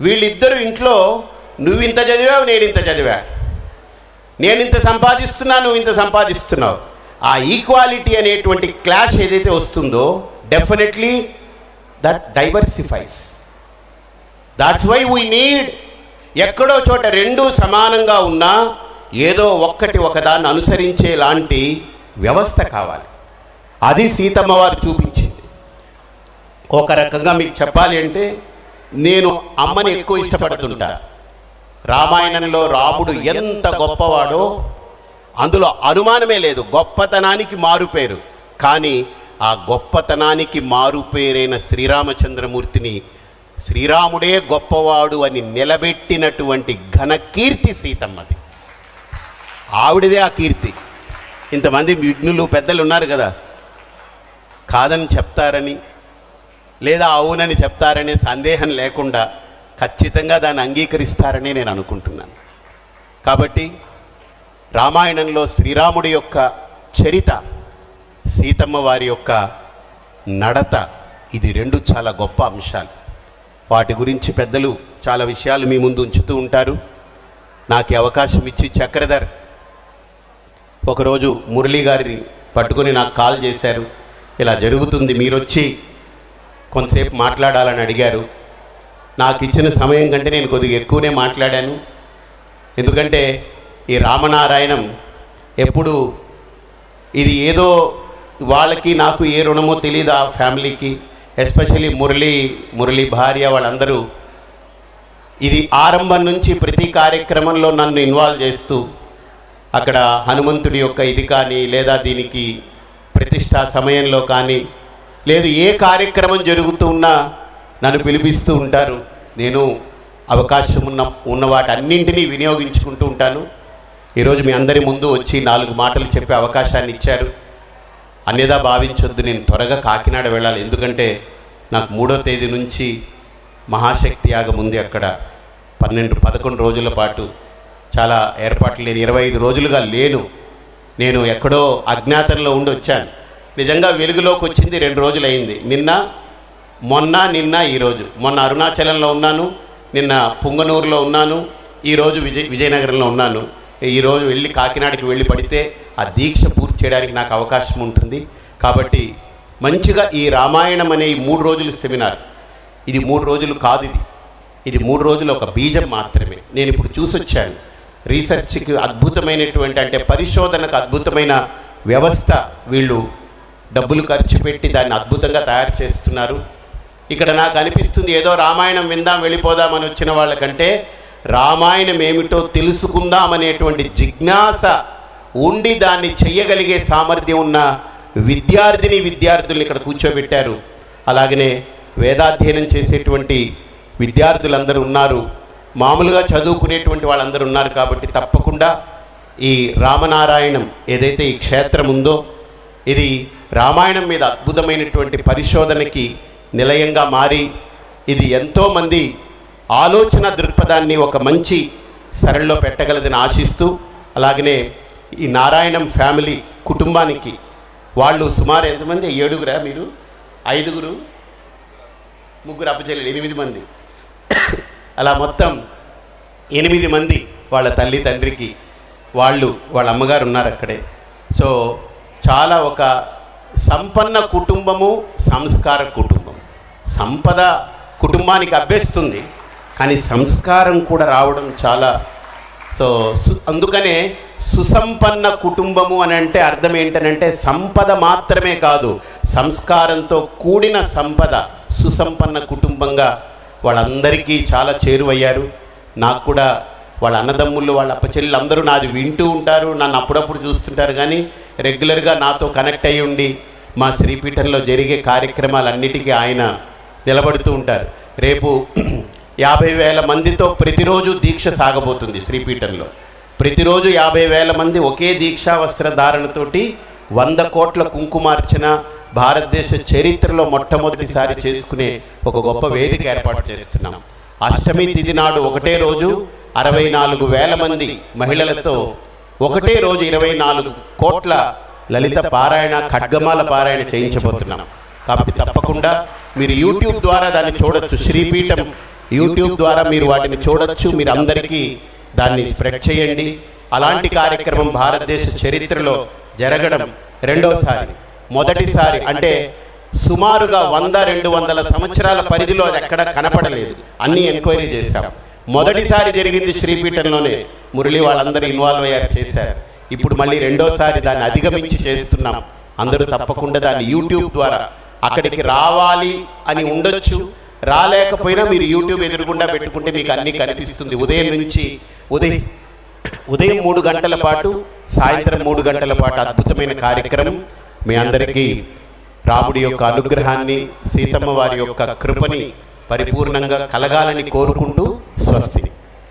వీళ్ళిద్దరు ఇంట్లో నువ్వు ఇంత చదివావు నేను ఇంత చదివా? నేను ఇంత సంపాదిస్తున్నా నువ్వు ఇంత సంపాదిస్తున్నావు. ఆ ఈక్వాలిటీ అనేటువంటి క్లాష్ ఏదైతే వస్తుందో definitely that diversifies that's why we need ఎక్కడో చోట రెండు సమానంగా ఉన్నా ఏదో ఒక్కటి ఒకదాన్ని అనుసరించే లాంటి వ్యవస్థ కావాలి. అది సీతమ్మ వారు చూపించింది. ఒక రకంగా మీకు చెప్పాలి అంటే నేను అమ్మని ఎక్కువ ఇష్టపడుతుంటా. రామాయణంలో రాముడు ఎంత గొప్పవాడో అందులో అనుమానమే లేదు. గొప్పతనానికి మారుపేరు కానీ ఆ గొప్పతనానికి మారుపేరైన శ్రీరామచంద్రమూర్తిని శ్రీరాముడే గొప్పవాడు అని నిలబెట్టినటువంటి ఘన కీర్తి సీతమ్మది. ఆవిడదే ఆ కీర్తి. ఇంతమంది విఘ్నులు పెద్దలు ఉన్నారు కదా. కాదని చెప్తారని లేదా అవునని చెప్తారనే సందేహం లేకుండా ఖచ్చితంగా దాన్ని అంగీకరిస్తారని నేను అనుకుంటున్నాను. కాబట్టి రామాయణంలో శ్రీరాముడి యొక్క చరిత సీతమ్మ వారి యొక్క నడత ఇది రెండు చాలా గొప్ప అంశాలు. వాటి గురించి పెద్దలు చాలా విషయాలు మీ ముందు ఉంచుతూ ఉంటారు. నాకు అవకాశం ఇచ్చి చక్రధర్ ఒకరోజు మురళీ గారిని పట్టుకొని నాకు కాల్ చేశారు. ఇలా జరుగుతుంది మీరొచ్చి కొంతసేపు మాట్లాడాలని అడిగారు. నాకు ఇచ్చిన సమయం కంటే నేను కొద్దిగా ఎక్కువనే మాట్లాడాను. ఎందుకంటే ఈ రామనారాయణం ఎప్పుడు ఇది ఏదో వాళ్ళకి నాకు ఏ రుణమో తెలియదు ఆ ఫ్యామిలీకి ఎస్పెషలీ మురళి మురళి భార్య వాళ్ళందరూ. ఇది ఆరంభం నుంచి ప్రతి కార్యక్రమంలో నన్ను ఇన్వాల్వ్ చేస్తూ అక్కడ హనుమంతుడి యొక్క ఇది కానీ లేదా దీనికి ప్రతిష్టా సమయంలో కానీ లేదు ఏ కార్యక్రమం జరుగుతూ ఉన్నా నన్ను పిలిపిస్తూ ఉంటారు. నేను అవకాశం ఉన్న ఉన్న వాటన్నింటినీ వినియోగించుకుంటూ ఉంటాను. ఈరోజు మీ అందరి ముందు వచ్చి నాలుగు మాటలు చెప్పే అవకాశాన్ని ఇచ్చారు. అన్నిదా భావించొద్దు నేను త్వరగా కాకినాడ వెళ్ళాలి. ఎందుకంటే నాకు మూడో తేదీ నుంచి మహాశక్తి యాగం ఉంది అక్కడ. పన్నెండు పదకొండు రోజుల పాటు చాలా ఏర్పాట్లు లేని ఇరవై ఐదు రోజులుగా లేను. నేను ఎక్కడో అజ్ఞాతంలో ఉండి వచ్చాను. నిజంగా వెలుగులోకి వచ్చింది రెండు రోజులైంది. నిన్న మొన్న నిన్న ఈరోజు మొన్న అరుణాచలంలో ఉన్నాను నిన్న పుంగనూరులో ఉన్నాను ఈరోజు విజయ్ విజయనగరంలో ఉన్నాను. ఈరోజు వెళ్ళి కాకినాడకి వెళ్ళి పడితే ఆ దీక్ష పూర్తి చేయడానికి నాకు అవకాశం ఉంటుంది. కాబట్టి మంచిగా ఈ రామాయణం అనే ఈ మూడు రోజులు సెమినార్ ఇది మూడు రోజులు కాదు ఇది. ఇది మూడు రోజులు ఒక బీజం మాత్రమే. నేను ఇప్పుడు చూసొచ్చాను. రీసెర్చ్కి అద్భుతమైనటువంటి అంటే పరిశోధనకు అద్భుతమైన వ్యవస్థ వీళ్ళు డబ్బులు ఖర్చు పెట్టి దాన్ని అద్భుతంగా తయారు చేస్తున్నారు. ఇక్కడ నాకు అనిపిస్తుంది ఏదో రామాయణం విందాం వెళ్ళిపోదామని వచ్చిన వాళ్ళకంటే రామాయణం ఏమిటో తెలుసుకుందాం అనేటువంటి జిజ్ఞాస ఉండి దాన్ని చెయ్యగలిగే సామర్థ్యం ఉన్న విద్యార్థిని విద్యార్థుల్ని ఇక్కడ కూర్చోబెట్టారు. అలాగనే వేదాధ్యయనం చేసేటువంటి విద్యార్థులందరూ ఉన్నారు. మామూలుగా చదువుకునేటువంటి వాళ్ళందరూ ఉన్నారు కాబట్టి తప్పకుండా ఈ రామనారాయణం ఏదైతే ఈ క్షేత్రం ఉందో ఇది రామాయణం మీద అద్భుతమైనటువంటి పరిశోధనకి నిలయంగా మారి ఇది ఎంతోమంది ఆలోచన దృక్పథాన్ని ఒక మంచి సరళిలో పెట్టగలదని ఆశిస్తూ అలాగనే ఈ నారాయణం ఫ్యామిలీ కుటుంబానికి వాళ్ళు సుమారు ఎంతమంది? ఏడుగురా మీరు? ఐదుగురు? ముగ్గురు అప్పచెల్లి ఎనిమిది మంది. అలా మొత్తం ఎనిమిది మంది వాళ్ళ తల్లి తండ్రికి వాళ్ళు వాళ్ళ అమ్మగారు ఉన్నారు అక్కడే. సో చాలా ఒక సంపన్న కుటుంబము సంస్కార కుటుంబం. సంపద కుటుంబానికి అభ్యస్తుంది కానీ సంస్కారం కూడా రావడం చాలా సో అందుకనే సుసంపన్న కుటుంబము అని అంటే అర్థం ఏంటనంటే సంపద మాత్రమే కాదు సంస్కారంతో కూడిన సంపద సుసంపన్న కుటుంబంగా వాళ్ళందరికీ చాలా చేరువయ్యారు. నాకు కూడా వాళ్ళ అన్నదమ్ముళ్ళు వాళ్ళ అప్పచెల్లు అందరూ నాది వింటూ ఉంటారు నన్ను అప్పుడప్పుడు చూస్తుంటారు కానీ రెగ్యులర్గా నాతో కనెక్ట్ అయ్యి ఉండి మా శ్రీపీఠంలో జరిగే కార్యక్రమాలన్నిటికీ ఆయన నిలబడుతూ ఉంటారు. రేపు యాభై వేల మందితో ప్రతిరోజు దీక్ష సాగబోతుంది శ్రీపీఠంలో. ప్రతిరోజు యాభై వేల మంది ఒకే దీక్షా వస్త్ర ధారణతోటి వంద కోట్ల కుంకుమార్చన భారతదేశ చరిత్రలో మొట్టమొదటిసారి చేసుకునే ఒక గొప్ప వేదిక ఏర్పాటు చేస్తున్నాం. అష్టమి తిథి నాడు ఒకటే రోజు అరవై నాలుగు వేల మంది మహిళలతో ఒకటే రోజు ఇరవై నాలుగు కోట్ల లలిత పారాయణ ఖడ్గమాల పారాయణ చేయించబోతున్నాం. కాబట్టి తప్పకుండా మీరు యూట్యూబ్ ద్వారా దాన్ని చూడొచ్చు. శ్రీపీఠం యూట్యూబ్ ద్వారా మీరు వాటిని చూడొచ్చు. మీరు అందరికీ దాన్ని స్ప్రెడ్ చేయండి. అలాంటి కార్యక్రమం భారతదేశ చరిత్రలో జరగడం రెండోసారి. మొదటిసారి అంటే సుమారుగా వంద రెండు వందల సంవత్సరాల పరిధిలో అది ఎక్కడ కనపడలేదు. అన్నీ ఎంక్వైరీ చేశాం. మొదటిసారి జరిగింది శ్రీపీఠంలోనే. మురళి వాళ్ళందరూ ఇన్వాల్వ్ అయ్యారు చేశారు. ఇప్పుడు మళ్ళీ రెండోసారి దాన్ని అధిగమించి చేస్తున్నాం. అందరూ తప్పకుండా దాన్ని యూట్యూబ్ ద్వారా అక్కడికి రావాలి అని ఉండొచ్చు. రాలేకపోయినా మీరు యూట్యూబ్ ఎదురుగుండా పెట్టుకుంటే మీకు అన్నీ కనిపిస్తుంది. ఉదయం నుంచి ఉదయం ఉదయం మూడు గంటల పాటు సాయంత్రం మూడు గంటల పాటు అద్భుతమైన కార్యక్రమం. మీ అందరికీ రాముడి యొక్క అనుగ్రహాన్ని సీతమ్మ వారి యొక్క కృపని పరిపూర్ణంగా కలగాలని కోరుకుంటూ స్వస్తి.